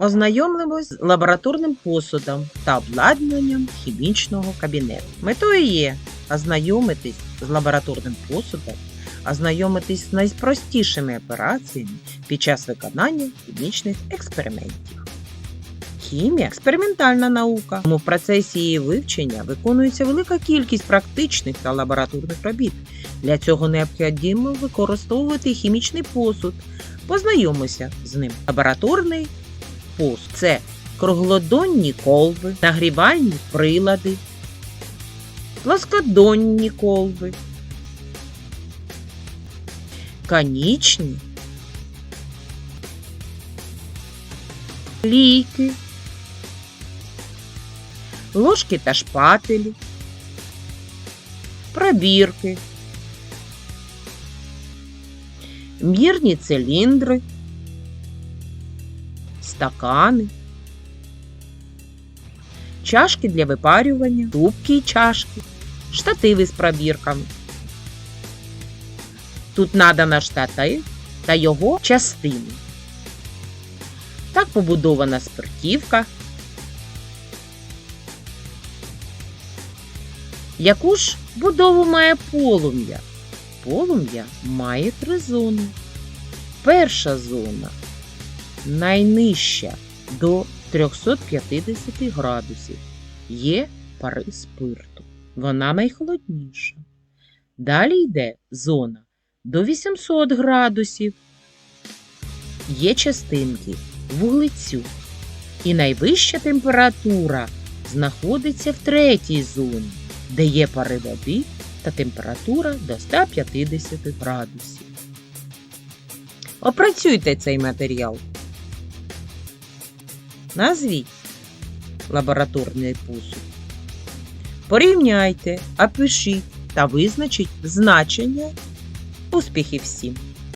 Ознайомимось з лабораторним посудом та обладнанням хімічного кабінету. Метою є ознайомитись з лабораторним посудом, ознайомитись з найпростішими операціями під час виконання хімічних експериментів. Хімія експериментальна наука, тому в процесі її вивчення виконується велика кількість практичних та лабораторних робіт. Для цього необхідно використовувати хімічний посуд. Познайомися з ним. Лабораторний посуд це круглодонні колби, нагрівальні прилади, плоскодонні колби, конічні, лійки, ложки та шпателі, пробірки, мірні циліндри, стакани, чашки для випарювання, трубки й чашки, штативи з пробірками. Тут надано штатив та його частини. Так побудована спиртівка. Яку ж будову має полум'я? Полум'я має три зони. Перша зона найнижча до 350 градусів. Є пари спирту. Вона найхолодніша. Далі йде зона до 800 градусів. Є частинки вуглецю. І найвища температура знаходиться в третій зоні, де є пари води та температура до 150 градусів. Опрацюйте цей матеріал. Назвіть лабораторний посуд. Порівняйте, опишіть та визначіть значення. Успіхів всім!